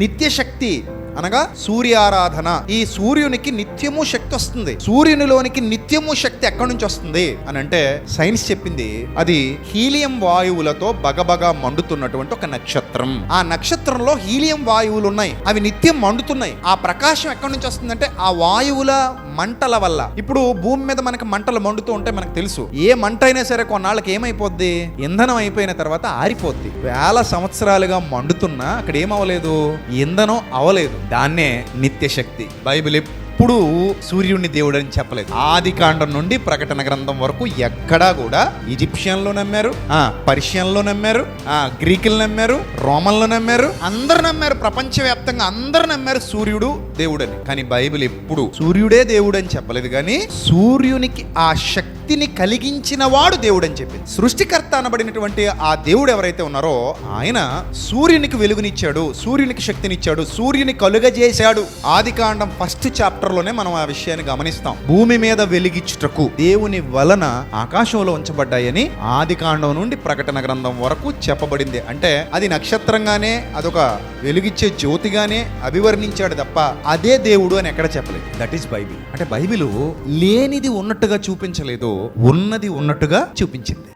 నిత్య శక్తి అనగా సూర్యారాధన. ఈ సూర్యునికి నిత్యము శక్తి వస్తుంది. సూర్యునిలోనికి నిత్యము శక్తి ఎక్కడి నుంచి వస్తుంది? అని అంటే సైన్స్ చెప్పింది అది హీలియం వాయువులతో బగబగా మండుతున్నటువంటి ఒక నక్షత్రం. ఆ నక్షత్రంలో హీలియం వాయువులు ఉన్నాయి. అవి నిత్యం మండుతున్నాయి. ఆ ప్రకాశం ఎక్కడి నుంచి వస్తుందంటే ఆ వాయువుల మంటల వల్ల. ఇప్పుడు భూమి మీద మనకి మంటలు మండుతూ ఉంటే మనకు తెలుసు. ఏ మంట అయినా సరే కొన్నాళ్ళకి ఏమైపోద్ది? ఇంధనం అయిపోయిన తర్వాత ఆరిపోద్ది. వేల సంవత్సరాలుగా మండుతున్నా అక్కడ ఏమవలేదు ఇంధనం అవలేదు దాన్నే నిత్యశక్తి. బైబిల్ ఎప్పుడూ సూర్యుడిని దేవుడు అని చెప్పలేదు. ఆది కాండం నుండి ప్రకటన గ్రంథం వరకు ఎక్కడా కూడా ఈజిప్షియన్లో నమ్మారు ఆ పర్షియన్లో నమ్మారు ఆ గ్రీకులు నమ్మారు రోమన్లో నమ్మారు అందరు నమ్మారు ప్రపంచవ్యాప్తంగా అందరు నమ్మారు సూర్యుడు దేవుడని. కానీ బైబిల్ ఎప్పుడు సూర్యుడే దేవుడు అని చెప్పలేదు. కానీ సూర్యునికి ఆ శక్తిని కలిగించిన వాడు దేవుడు అని చెప్పింది. సృష్టికర్త అనబడినటువంటి ఆ దేవుడు ఎవరైతే ఉన్నారో ఆయన సూర్యునికి వెలుగునిచ్చాడు సూర్యునికి శక్తినిచ్చాడు సూర్యుని కలుగజేశాడు. ఆది కాండం ఫస్ట్ చాప్టర్లోనే మనం ఆ విషయాన్ని గమనిస్తాం. భూమి మీద వెలిగించుటకు దేవుని వలన ఆకాశంలో ఉంచబడ్డాయని ఆది కాండం నుండి ప్రకటన గ్రంథం వరకు చెప్పబడింది. అంటే అది నక్షత్రంగానే అదొక వెలుగిచ్చే జ్యోతిగానే అభివర్ణించాడు తప్ప అదే దేవుడు అని ఎక్కడ చెప్పలేదు. దట్ ఈస్ బైబిల్ అంటే బైబిల్ లేనిది ఉన్నట్టుగా చూపించలేదు. ఉన్నది ఉన్నట్టుగా చూపించింది.